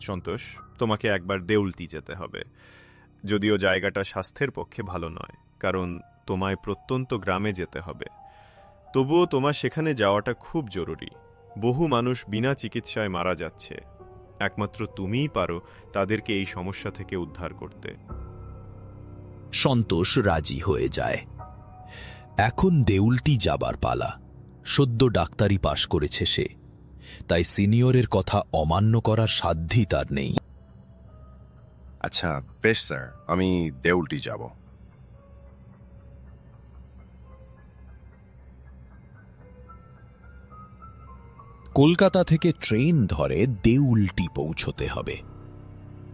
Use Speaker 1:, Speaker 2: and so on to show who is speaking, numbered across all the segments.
Speaker 1: সন্তোষ, তোমাকে একবার দেউলটি যেতে হবে। যদিও জায়গাটা স্বাস্থ্যের পক্ষে ভালো নয়, কারণ তোমায় প্রত্যন্ত গ্রামে যেতে হবে। তবুও তোমার সেখানে যাওয়াটা খুব জরুরি। বহু মানুষ বিনা চিকিৎসায় মারা যাচ্ছে। একমাত্র তুমিই পারো তাদেরকে এই সমস্যা থেকে উদ্ধার করতে।
Speaker 2: সন্তোষ রাজি হয়ে যায়। এখন দেউলটি যাবার পালা। সদ্য ডাক্তারি পাশ করেছে সে। তাই সিনিয়রের কথা অমান্য করার সাধ্যই তার নেই।
Speaker 3: আচ্ছা বেশ স্যার আমি দেউলটি যাব।
Speaker 2: কলকাতা থেকে ট্রেন ধরে দেউলটি পৌঁছতে হবে।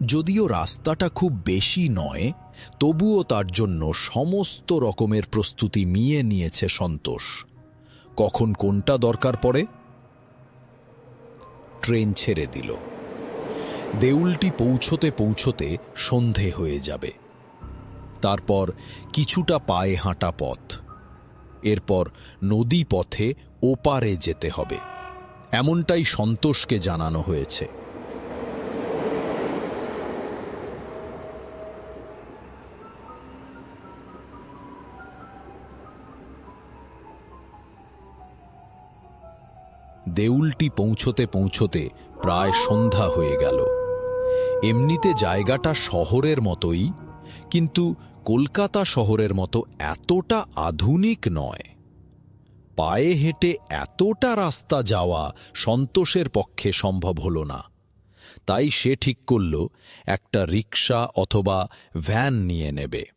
Speaker 2: যদিও রাস্তাটা খুব বেশি নয় তবুও তার জন্য সমস্ত রকমের প্রস্তুতি মিয়ে নিয়েছে সন্তোষ। কখন কোনটা দরকার পড়ে? ট্রেন ছেড়ে দিল। দেউলটি পৌঁছতে পৌঁছতে সন্ধে হয়ে যাবে। তারপর কিছুটা পায়ে হাঁটা পথ। এরপর নদী পথে ওপারে যেতে হবে। এমনটাই সন্তোষকে জানানো হয়েছে। দেউলটি পৌঁছতে পৌঁছতে প্রায় সন্ধ্যা হয়ে গেল। এমনিতে জায়গাটা শহরের মতোই, কিন্তু কলকাতা শহরের মতো এতটা আধুনিক নয়। পায়ে হেঁটে এতটা রাস্তা যাওয়া সন্তোষের পক্ষে সম্ভব হল না। তাই সে ঠিক করল, একটা রিক্সা অথবা ভ্যান নিয়ে নেবে।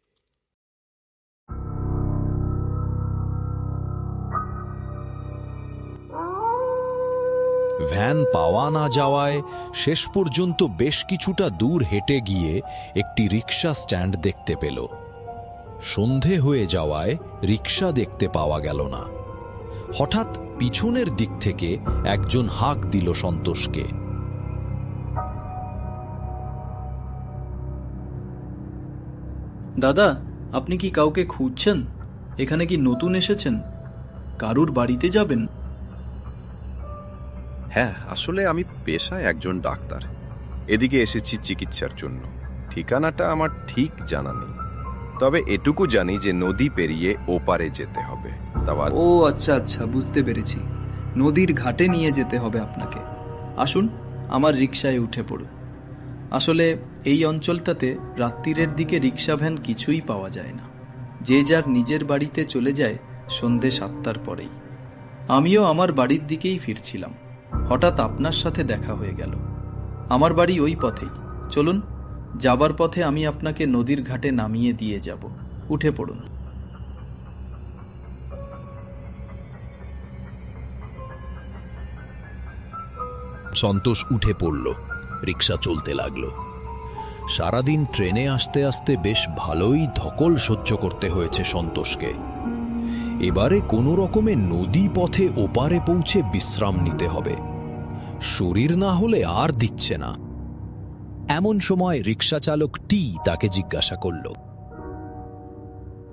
Speaker 2: ভ্যান পাওয়া না যাওয়ায় শেষ পর্যন্ত বেশ কিছুটা দূর হেঁটে গিয়ে একটি রিক্সা স্ট্যান্ড দেখতে পেল। সন্ধে হয়ে যাওয়ায় রিক্সা দেখতে পাওয়া গেল না। হঠাৎ পিছনের দিক থেকে একজন হাঁক দিল সন্তোষকে।
Speaker 4: দাদা, আপনি কি কাউকে খুঁজছেন? এখানে কি নতুন এসেছেন? কারুর বাড়িতে যাবেন?
Speaker 3: হ্যাঁ আসলে আমি পেশায় একজন ডাক্তার। এদিকে এসেছি চিকিৎসার জন্য। ঠিকানাটা আমার ঠিক জানা নেই। তবে এটুকু জানি যে নদী পেরিয়ে ওপারে যেতে হবে।
Speaker 4: ও আচ্ছা আচ্ছা বুঝতে পেরেছি। নদীর ঘাটে নিয়ে যেতে হবে আপনাকে। আসুন, আমার রিক্সায় উঠে পড়ুন। আসলে এই অঞ্চলটাতে রাত্রিরের দিকে রিক্সা ভ্যান কিছুই পাওয়া যায় না। যে যার নিজের বাড়িতে চলে যায় সন্ধে সাতটার পরেই। আমিও আমার বাড়ির দিকেই ফিরছিলাম। হঠাৎ আপনার সাথে দেখা হয়ে গেল। আমার বাড়ি ওই পথেই। চলুন, যাবার পথে আমি আপনাকে নদীর ঘাটে নামিয়ে দিয়ে যাব। উঠে পড়ুন।
Speaker 2: সন্তোষ উঠে পড়ল। রিক্সা চলতে লাগল। সারাদিন ট্রেনে আসতে আসতে বেশ ভালোই ধকল সহ্য করতে হয়েছে সন্তোষকে। এবারে কোনো রকমে নদী পথে ওপারে পৌঁছে বিশ্রাম নিতে হবে। শরীর না হলে আর দিচ্ছে না। এমন সময় রিক্সা চালক টি তাকে জিজ্ঞাসা করল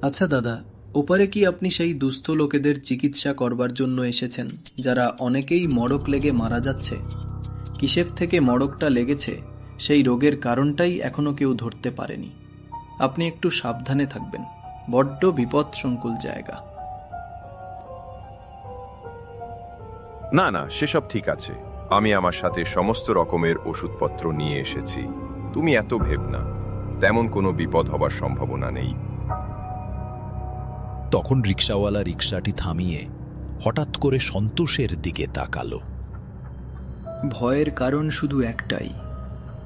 Speaker 4: আচ্ছা দাদা, ওপারে কি আপনি সেই দুস্থ লোকেদের চিকিৎসা করবার জন্য এসেছেন, যারা অনেকেই মড়ক লেগে মারা যাচ্ছে? কিসের থেকে মড়কটা লেগেছে? সেই রোগের কারণটাই এখনও কেউ ধরতে পারেনি। আপনি একটু সাবধানে থাকবেন। বড্ড বিপদসংকুল জায়গা।
Speaker 3: না না সেসব ঠিক আছে। আমি আমার সাথে সমস্ত রকমের ওষুধপত্র নিয়ে এসেছি। তুমি এত ভেব না। তেমন কোনো বিপদ হবার সম্ভাবনা নেই।
Speaker 2: তখন রিক্সাওয়ালা রিক্সাটি থামিয়ে হঠাৎ করে সন্তোষের দিকে তাকালো।
Speaker 4: ভয়ের কারণ শুধু একটাই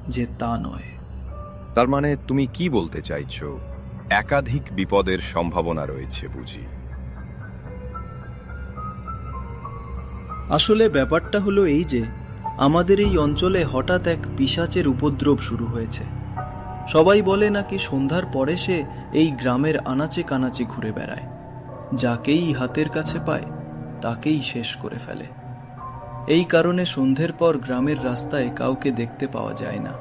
Speaker 4: যে তা নয়।
Speaker 3: তার মানে তুমি কি বলতে চাইছো? একাধিক বিপদের সম্ভাবনা রয়েছে বুঝি।
Speaker 4: আসলে ব্যাপারটা হলো এই যে, আমাদের এই অঞ্চলে হঠাৎ এক পিশাচের উপদ্রব শুরু হয়েছে। সবাই বলে নাকি সন্ধ্যার পরে সে এই গ্রামের আনাচে কানাচে ঘুরে বেড়ায়। যাকেই হাতের কাছে পায়, তাকেই শেষ করে ফেলে। এই কারণে সন্ধ্যের পর গ্রামের রাস্তায় কাউকে দেখতে পাওয়া যায় না।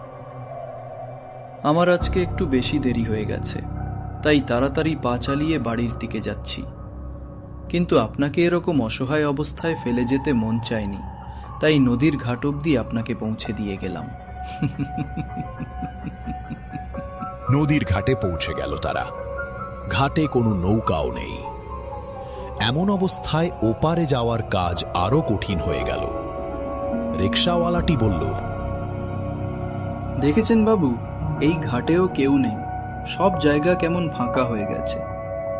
Speaker 4: আমার আজকে একটু বেশি দেরি হয়ে গেছে, তাই তাড়াতাড়ি পা চালিয়ে বাড়ির দিকে যাচ্ছি। কিন্তু আপনাকে এরকম অসহায় অবস্থায় ফেলে যেতে মন চায়নি। তাই নদীর ঘাট অবধি আপনাকে পৌঁছে দিয়ে গেলাম।
Speaker 2: নদীর ঘাটে পৌঁছে গেল তারা। ঘাটে কোনো নৌকাও নেই। এমন অবস্থায় ওপারে যাওয়ার কাজ আরও কঠিন হয়ে গেল। রিক্সাওয়ালাটি বলল
Speaker 4: দেখেছেন বাবু এই ঘাটেও কেউ নেই। সব জায়গা কেমন ফাঁকা হয়ে গেছে।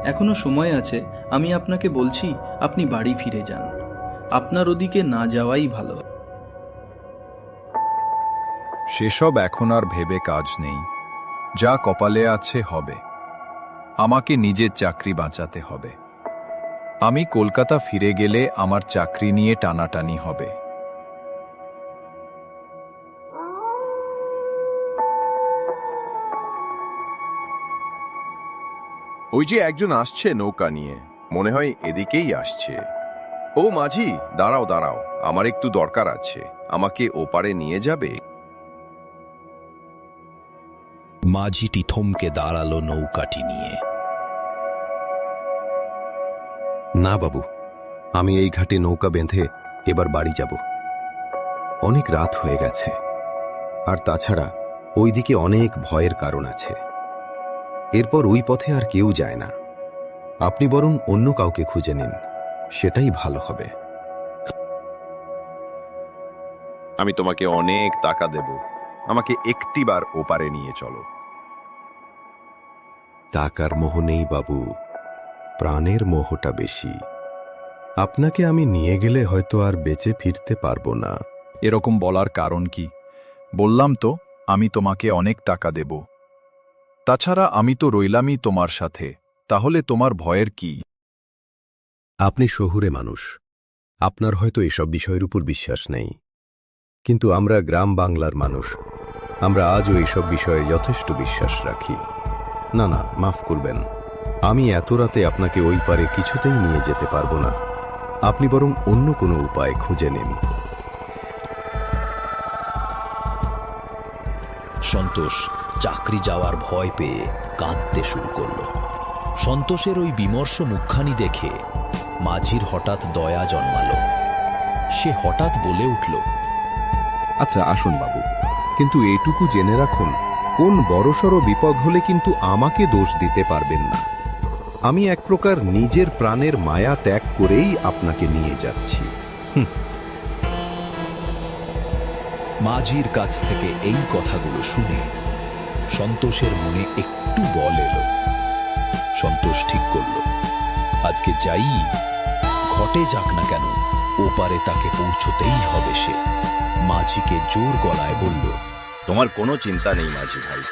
Speaker 4: এখনও সময় আছে আমি আপনাকে বলছি আপনি বাড়ি ফিরে যান। আপনার ওদিকে না যাওয়াই ভালো।
Speaker 5: সেসব এখন আর ভেবে কাজ নেই। যা কপালে আছে হবে। আমাকে নিজের চাকরি বাঁচাতে হবে। আমি কলকাতা ফিরে গেলে আমার চাকরি নিয়ে টানাটানি হবে।
Speaker 3: ওই যে একজন আসছে নৌকা নিয়ে। মনে হয় এদিকেই আসছে। ও মাঝি দাঁড়াও দাঁড়াও আমার একটু দরকার আছে। আমাকে ওপারে নিয়ে যাবে?
Speaker 2: মাঝিটি থমকে দাঁড়াল নৌকাটি নিয়ে।
Speaker 6: না বাবু আমি এই ঘাটে নৌকা বেঁধে এবার বাড়ি যাব। অনেক রাত হয়ে গেছে। আর তাছাড়া ওইদিকে অনেক ভয়ের কারণ আছে। এরপর ওই পথে আর কেউ যায় না। আপনি বরং অন্য কাউকে খুঁজে নিন। সেটাই ভালো হবে।
Speaker 3: আমি তোমাকে অনেক টাকা দেব। আমাকে একটিবার ওপারে নিয়ে চলো।
Speaker 6: টাকার মোহ নেই বাবু। প্রাণের মোহটা বেশি। আপনাকে আমি নিয়ে গেলে হয়তো আর বেঁচে ফিরতে পারব না।
Speaker 5: এরকম বলার কারণ কি? বললাম তো আমি তোমাকে অনেক টাকা দেব। তাছাড়া আমি তো রইলামই তোমার সাথে। তাহলে তোমার ভয়ের কি?
Speaker 6: আপনি শহুরে মানুষ। আপনার হয়তো এসব বিষয়ের উপর বিশ্বাস নেই। কিন্তু আমরা গ্রাম বাংলার মানুষ। আমরা আজও এসব বিষয়ে যথেষ্ট বিশ্বাস রাখি। না না মাফ করবেন। আমি এত রাতে আপনাকে ওই পারে কিছুতেই নিয়ে যেতে পারব না। আপনি বরং অন্য কোনো উপায় খুঁজে নিন।
Speaker 2: সন্তোষ চাকরি যাওয়ার ভয় পেয়ে কাঁদতে শুরু করল। সন্তোষের ওই বিমর্ষ মুখখানি দেখে মাঝির হঠাৎ দয়া জন্মালো। সে হঠাৎ বলে উঠল
Speaker 6: আচ্ছা আসুন বাবু কিন্তু এটুকু জেনে রাখুন কোন বড়সড় বিপদ হলে কিন্তু আমাকে দোষ দিতে পারবেন না। আমি এক প্রকার নিজের প্রাণের মায়া ত্যাগ করেই আপনাকে নিয়ে যাচ্ছি।
Speaker 2: মাঝির কাছ থেকে এই কথাগুলো শুনে সন্তোষের মনে একটু বল এলো। সন্তোষ ঠিক করল। আজকে যাই ঘটে যাক না কেন ওপারে তাকে পৌঁছতেই হবে সে। মাঝিকে জোর গলায় বলল
Speaker 3: তোমার কোনো চিন্তা নেই মাঝি ভাই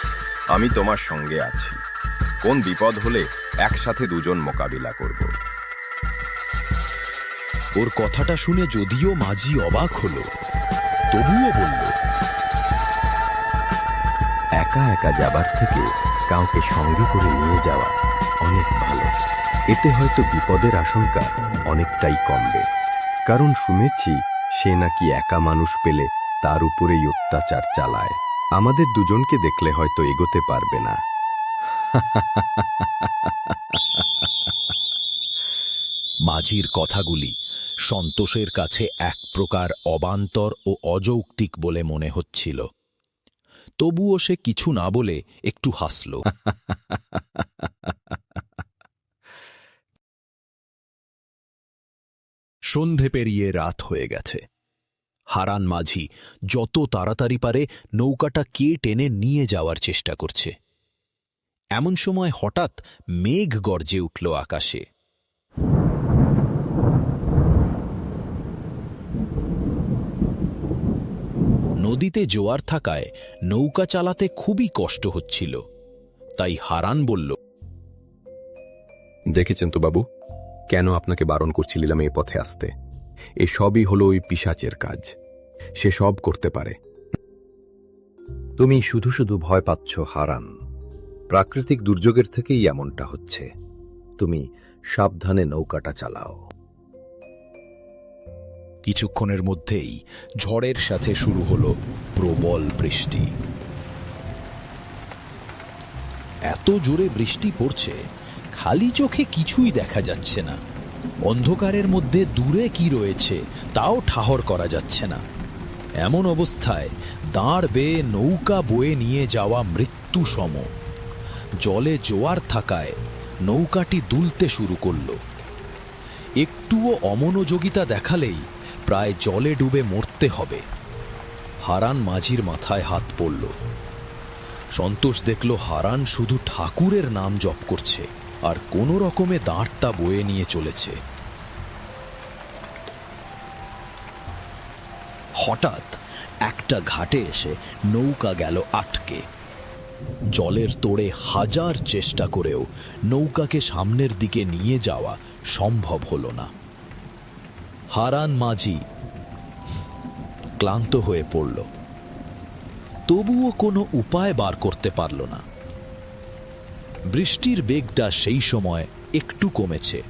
Speaker 3: আমি তোমার সঙ্গে আছি। কোন বিপদ হলে একসাথে দুজন মোকাবিলা করব।
Speaker 2: ওর কথাটা শুনে যদিও মাঝি অবাক হলো তবুও বলল
Speaker 6: একা একা যাবার থেকে কাউকে সঙ্গে করে নিয়ে যাওয়া। অনেক ভালো। এতে হয়তো বিপদের আশঙ্কা অনেকটাই কমবে। কারণ শুনেছি, সে নাকি একা মানুষ পেলে তার উপরেই অত্যাচার চালায়। আমাদের দুজনকে দেখলে হয়তো এগোতে পারবে না।
Speaker 2: মাঝির কথাগুলি সন্তোষের কাছে এক প্রকার অবান্তর ও অযৌক্তিক বলে মনে হচ্ছিল। তবুও সে কিছু না বলে একটু হাসল। সন্ধে পেরিয়ে রাত হয়ে গেছে। হারান মাঝি যত তাড়াতাড়ি পারে নৌকাটা কে টেনে নিয়ে যাওয়ার চেষ্টা করছে। এমন সময় হঠাৎ মেঘ গর্জে উঠল আকাশে। নদীতে জোয়ার থাকায় নৌকা চালাতে খুবই কষ্ট হচ্ছিল। তাই হারান বলল,
Speaker 6: দেখেছেন তো বাবু কেন আপনাকে বারণ করছিলাম এই পথে আসতে? এ সবই হলো ওই পিসাচের কাজ। সে সব করতে পারে। তুমি শুধু শুধু ভয় পাচ্ছ হারান। প্রাকৃতিক দুর্যোগের থেকেই এমনটা হচ্ছে। তুমি সাবধানে নৌকাটা চালাও।
Speaker 2: কিছুক্ষণের মধ্যেই ঝড়ের সাথে শুরু হলো প্রবল বৃষ্টি। এত জোরে বৃষ্টি পড়ছে খালি চোখে কিছুই দেখা যাচ্ছে না। অন্ধকারের মধ্যে দূরে কি রয়েছে, তাও ঠাহর করা যাচ্ছে না। এমন অবস্থায় দাঁড় বেয়ে নৌকা বয়ে নিয়ে যাওয়া মৃত্যু সম। জলে জোয়ার থাকায় নৌকাটি দুলতে শুরু করল। একটুও অমনোযোগিতা দেখালেই প্রায় জলে ডুবে মরতে হবে। হারান মাঝির মাথায় হাত পড়ল। সন্তোষ দেখল হারান শুধু ঠাকুরের নাম জপ করছে। আর কোনো রকমে দাঁড়টা বয়ে নিয়ে চলেছে। হঠাৎ একটা ঘাটে এসে নৌকা গেল আটকে। জলের তোড়ে হাজার চেষ্টা করেও নৌকাকে সামনের দিকে নিয়ে যাওয়া সম্ভব হলো না। হারান মাঝি ক্লান্ত হয়ে পড়ল। তবুও কোনো উপায় বার করতে পারল না। বৃষ্টির বেগটা সেই সময় একটু কমেছে।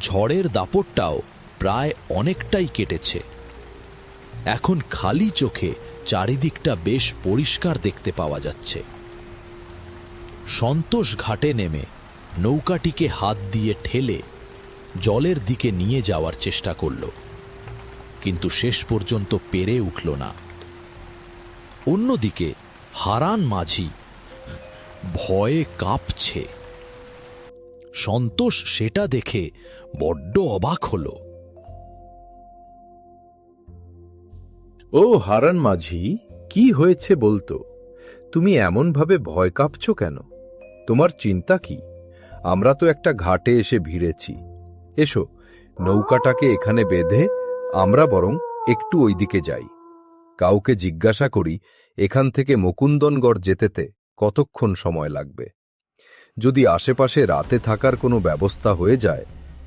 Speaker 2: ঝড়ের দাপটটাও প্রায় অনেকটাই কেটেছে। এখন খালি চোখে চারিদিকটা বেশ পরিষ্কার দেখতে পাওয়া যাচ্ছে। সন্তোষ ঘাটে নেমে নৌকাটিকে হাত দিয়ে ঠেলে জলের দিকে নিয়ে যাওয়ার চেষ্টা করল। কিন্তু শেষ পর্যন্ত পেরে উঠল না। অন্যদিকে হারান মাঝি ভয়ে কাঁপছে। সন্তোষ সেটা দেখে বড্ড অবাক হলো।
Speaker 5: ও হারান মাঝি, কি হয়েছে বলতো? তুমি এমনভাবে ভয় কাঁপছ কেন? তোমার চিন্তা কি? আমরা তো একটা ঘাটে এসে ভিড়েছি। এসো, নৌকাটাকে এখানে বেঁধে আমরা বরং একটু ওইদিকে যাই। কাউকে জিজ্ঞাসা করি, এখান থেকে মুকুন্দনগড় যেতেতে কতক্ষণ সময় লাগবে? যদি আশেপাশে রাতে থাকার কোনো ব্যবস্থা হয়ে যায়,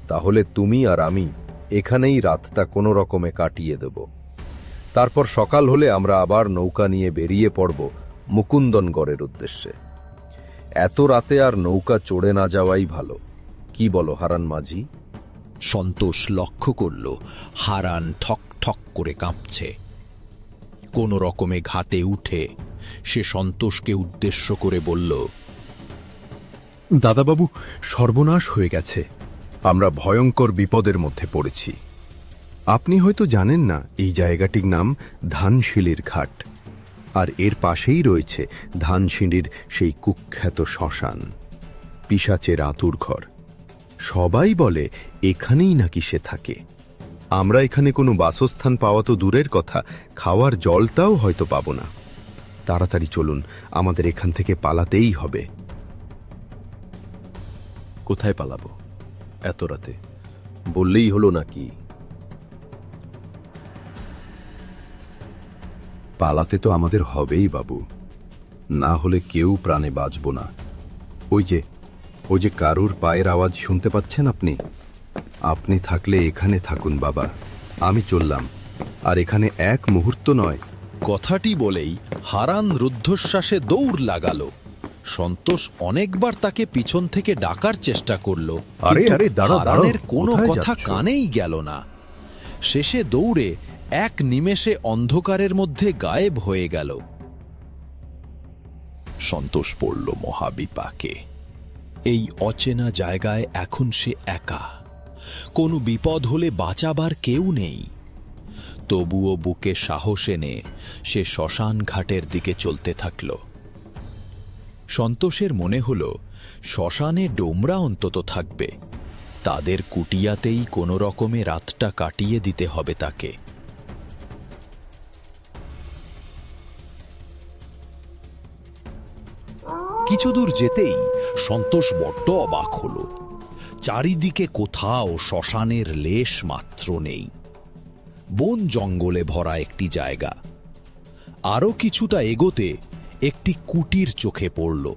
Speaker 5: তাহলে তুমি আর আমি এখানেই রাতটা কোনো রকমে কাটিয়ে দেব। তারপর সকাল হলে আমরা আবার নৌকা নিয়ে বেরিয়ে পড়ব মুকুন্দনগড়ের উদ্দেশ্যে। এত রাতে আর নৌকা চড়ে না যাওয়াই ভালো। কি বলো হারান মাঝি?
Speaker 2: সন্তোষ লক্ষ্য করল, হারান ঠক ঠক করে কাঁপছে। কোনো রকমে ঘাতে উঠে সে সন্তোষকে উদ্দেশ্য করে বলল,
Speaker 6: দাদাবাবু, সর্বনাশ হয়ে গেছে। আমরা ভয়ঙ্কর বিপদের মধ্যে পড়েছি। আপনি হয়তো জানেন না, এই জায়গাটির নাম ধানশিলির ঘাট। আর এর পাশেই রয়েছে ধানসিঁড়ির সেই কুখ্যাত শ্মশান পিসাচের আতুর ঘর। সবাই বলে, এখানেই নাকি সে থাকে। আমরা এখানে কোনো বাসস্থান পাওয়া তো দূরের কথা, খাওয়ার জলটাও হয়তো পাব না। তাড়াতাড়ি চলুন আমাদের এখান থেকে পালাতেই হবে।
Speaker 7: কোথায় পালাবো? এত রাতে। বললেই হলো নাকি?
Speaker 6: পালাতে তো আমাদের হবেই বাবু। না হলে কেউ প্রাণে বাঁচব না। ওই যে ওই যে কারুর পায়ের আওয়াজ শুনতে পাচ্ছেন আপনি? আপনি থাকলে এখানে থাকুন বাবা। আমি চললাম। আর এখানে এক মুহূর্ত নয়
Speaker 2: কথাটি বলেই হারান রুদ্ধশ্বাসে দৌড় লাগালো। সন্তোষ অনেকবার তাকে পিছন থেকে ডাকার চেষ্টা করল হারানের কোনো কথা কানেই গেল না। শেষে দৌড়ে এক নিমেষে অন্ধকারের মধ্যে গায়েব হয়ে গেল। সন্তোষ পড়ল মহাবিপাকে। এই অচেনা জায়গায় এখন সে একা। কোনো বিপদ হলে বাঁচাবার কেউ নেই। তবুও বুকে সাহস এনে সে শ্মশান ঘাটের দিকে চলতে থাকল। সন্তোষের মনে হল, শ্মশানে ডোমরা অন্তত থাকবে। তাদের কুটিয়াতেই কোনো রকমে রাতটা কাটিয়ে দিতে হবে তাকে। কিছু দূর যেতেই সন্তোষ বড্ড অবাক হল। চারিদিকে কোথাও শ্মশানের লেশ মাত্র নেই। বন জঙ্গলে ভরা একটি জায়গা। আরও কিছুটা এগোতে একটি কুটির চোখে পড়ল।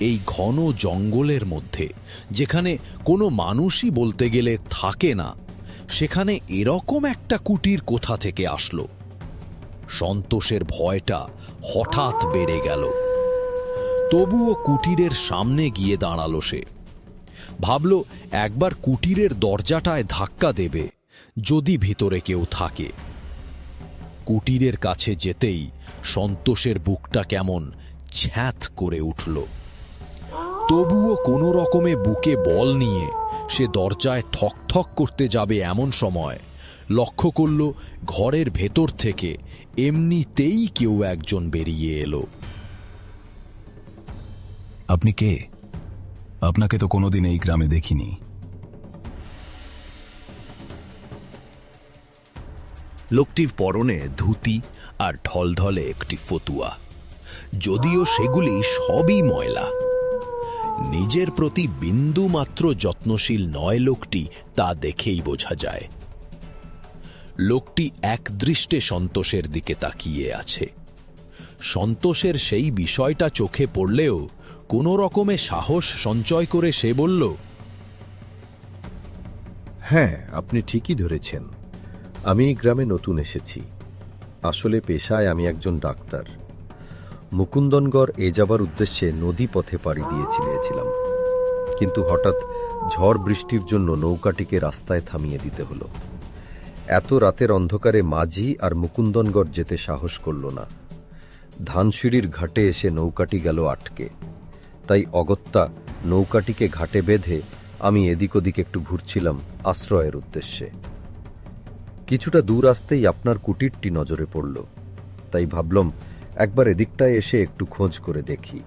Speaker 2: এই ঘন জঙ্গলের মধ্যে, যেখানে কোনো মানুষই বলতে গেলে থাকে না, সেখানে এরকম একটা কুটির কোথা থেকে আসলো? সন্তোষের ভয়টা হঠাৎ বেড়ে গেল। তবুও কুটিরের সামনে গিয়ে দাঁড়াল সে। ভাবল, একবার কুটিরের দরজাটায় ধাক্কা দেবে। যদি ভিতরে কেউ থাকে। কুটিরের কাছে যেতেই সন্তোষের বুকটা কেমন ছ্যাঁত করে উঠল। তবুও কোনো রকমে বুকে বল নিয়ে সে দরজায় ঠক ঠক করতে যাবে এমন সময় লক্ষ্য করল ঘরের ভেতর থেকে এমনিতেই কেউ একজন বেরিয়ে এলো।
Speaker 8: আপনি কে? আপনাকে তো কোনোদিন এই গ্রামে দেখিনি।
Speaker 2: লোকটির পরনে ধুতি আর ঢলঢলে একটি ফতুয়া। যদিও সেগুলি সবই ময়লা। নিজের প্রতি বিন্দু মাত্র যত্নশীল নয় লোকটি, তা দেখেই বোঝা যায়। লোকটি একদৃষ্টে সন্তোষের দিকে তাকিয়ে আছে। সন্তোষের সেই বিষয়টা চোখে পড়লেও কোনো রকমে সাহস সঞ্চয় করে সে বলল
Speaker 6: হ্যাঁ আপনি ঠিকই ধরেছেন। আমি এই গ্রামে নতুন এসেছি। আসলে পেশায় আমি একজন ডাক্তার। মুকুন্দনগড় এ যাবার উদ্দেশ্যে নদী পথে পাড়ি দিয়ে ছিলিয়েছিলাম কিন্তু হঠাৎ ঝড় বৃষ্টির জন্য নৌকাটিকে রাস্তায় থামিয়ে দিতে হলো। এত রাতের অন্ধকারে মাঝি আর মুকুন্দনগড় যেতে সাহস করল না। ধানসিঁড়ির ঘাটে এসে নৌকাটি গেল আটকে। তাই অগত্যা নৌকাটিকে ঘাটে বেঁধে আমি এদিক ওদিক একটু ঘুরছিলাম আশ্রয়ের উদ্দেশ্যে। কিছুটা দূর আসতেই আপনার কুটিরটি নজরে পড়ল। তাই ভাবলাম, একবার এদিকটায় এসে একটু খোঁজ করে দেখি।